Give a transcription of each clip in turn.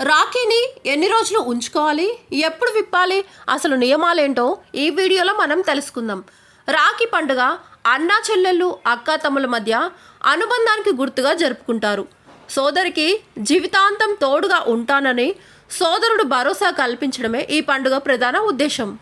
రాఖీని ఎన్ని రోజులు ఉంచుకోవాలి? ఎప్పుడు విప్పాలి? అసలు నియమాలేంటో ఈ వీడియోలో మనం తెలుసుకుందాం. రాఖీ పండుగ అన్నా చెల్లెళ్ళు అక్క తమ్ముల మధ్య అనుబంధానికి గుర్తుగా జరుపుకుంటారు. సోదరికి జీవితాంతం తోడుగా ఉంటానని సోదరుడు భరోసా కల్పించడమే ఈ పండుగ ప్రధాన ఉద్దేశం.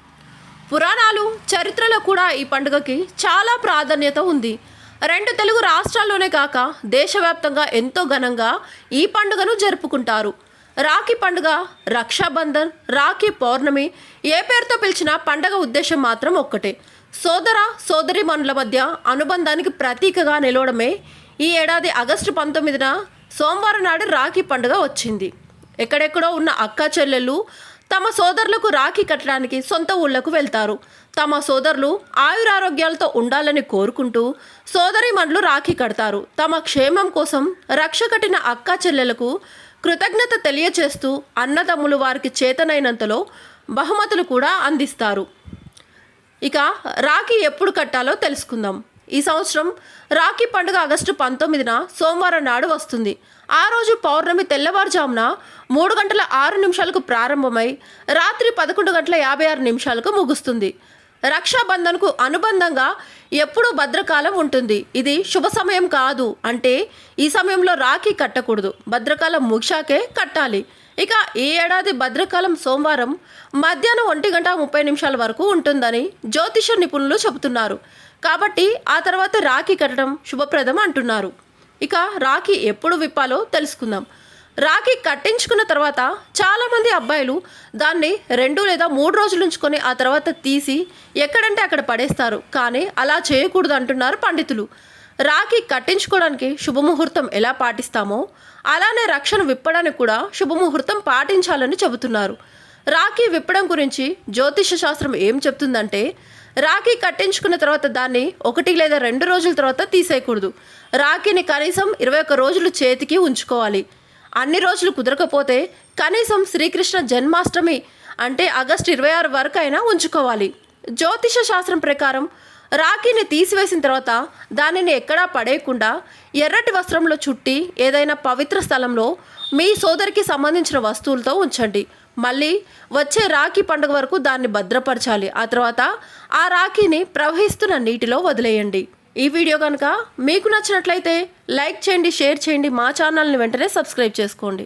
పురాణాలు చరిత్రలో కూడా ఈ పండుగకి చాలా ప్రాధాన్యత ఉంది. రెండు తెలుగు రాష్ట్రాల్లోనే కాక దేశవ్యాప్తంగా ఎంతో ఘనంగా ఈ పండుగను జరుపుకుంటారు. రాఖీ పండుగ రక్షాబంధన్ రాఖీ పౌర్ణమి ఏ పేరుతో పిలిచిన పండగ ఉద్దేశం మాత్రం ఒక్కటే. సోదర సోదరిమణుల మధ్య అనుబంధానికి ప్రతీకగా నిలవడమే ఈ ఏడాది ఆగస్టు పంతొమ్మిదిన సోమవారం నాడు రాఖీ పండుగ వచ్చింది. ఎక్కడెక్కడో ఉన్న అక్క చెల్లెళ్ళు తమ సోదరులకు రాఖీ కట్టడానికి సొంత ఊళ్ళకు వెళ్తారు. తమ సోదరులు ఆయురారోగ్యాలతో ఉండాలని కోరుకుంటూ సోదరిమణులు రాఖీ కడతారు. తమ క్షేమం కోసం రక్ష కట్టిన అక్క చెల్లెలకు కృతజ్ఞత తెలియచేస్తూ అన్నదమ్ములు వారికి చేతనైనంతలో బహుమతులు కూడా అందిస్తారు. ఇక రాఖీ ఎప్పుడు కట్టాలో తెలుసుకుందాం. ఈ సంవత్సరం రాఖీ పండుగ ఆగస్టు పంతొమ్మిదిన సోమవారం నాడు వస్తుంది. ఆ రోజు పౌర్ణమి తెల్లవారుజామున మూడు గంటల ఆరు నిమిషాలకు ప్రారంభమై రాత్రి పదకొండు గంటల యాభై ఆరు నిమిషాలకు ముగుస్తుంది. రక్షాబంధన్కు అనుబంధంగా ఎప్పుడూ భద్రకాలం ఉంటుంది. ఇది శుభ సమయం కాదు అంటే ఈ సమయంలో రాఖీ కట్టకూడదు. భద్రకాలం ముగిశాకే కట్టాలి. ఇక ఈ ఏడాది భద్రకాలం సోమవారం మధ్యాహ్నం ఒంటి గంట ముప్పై నిమిషాల వరకు ఉంటుందని జ్యోతిష నిపుణులు చెబుతున్నారు. కాబట్టి ఆ తర్వాత రాఖీ కట్టడం శుభప్రదం అంటున్నారు. ఇక రాఖీ ఎప్పుడు విప్పాలో తెలుసుకుందాం. రాఖీ కట్టించుకున్న తర్వాత చాలామంది అబ్బాయిలు దాన్ని రెండు లేదా మూడు రోజులు ఉంచుకొని ఆ తర్వాత తీసి ఎక్కడంటే అక్కడ పడేస్తారు. కానీ అలా చేయకూడదు అంటున్నారు పండితులు. రాఖీ కట్టించుకోవడానికి శుభముహూర్తం ఎలా పాటిస్తామో అలానే రక్షణ విప్పడానికి కూడా శుభముహూర్తం పాటించాలని చెబుతున్నారు. రాఖీ విప్పడం గురించి జ్యోతిష శాస్త్రం ఏం చెప్తుందంటే రాఖీ కట్టించుకున్న తర్వాత దాన్ని ఒకటి లేదా రెండు రోజుల తర్వాత తీసేయకూడదు. రాఖీని కనీసం ఇరవై ఒక్క రోజులు చేతికి ఉంచుకోవాలి. అన్ని రోజులు కుదరకపోతే కనీసం శ్రీకృష్ణ జన్మాష్టమి అంటే ఆగస్టు ఇరవై ఆరు వరకు అయినా ఉంచుకోవాలి. జ్యోతిష శాస్త్రం ప్రకారం రాఖీని తీసివేసిన తర్వాత దానిని ఎక్కడా పడేయకుండా ఎర్రటి వస్త్రంలో చుట్టి ఏదైనా పవిత్ర స్థలంలో మీ సోదరికి సంబంధించిన వస్తువులతో ఉంచండి. మళ్ళీ వచ్చే రాఖీ పండుగ వరకు దాన్ని భద్రపరచాలి. ఆ తర్వాత ఆ రాఖీని ప్రవహిస్తున్న నీటిలో వదిలేయండి. ఈ వీడియో కనుక మీకు నచ్చినట్లయితే లైక్ చేయండి షేర్ చేయండి మా ఛానల్ని వెంటనే సబ్స్క్రైబ్ చేసుకోండి.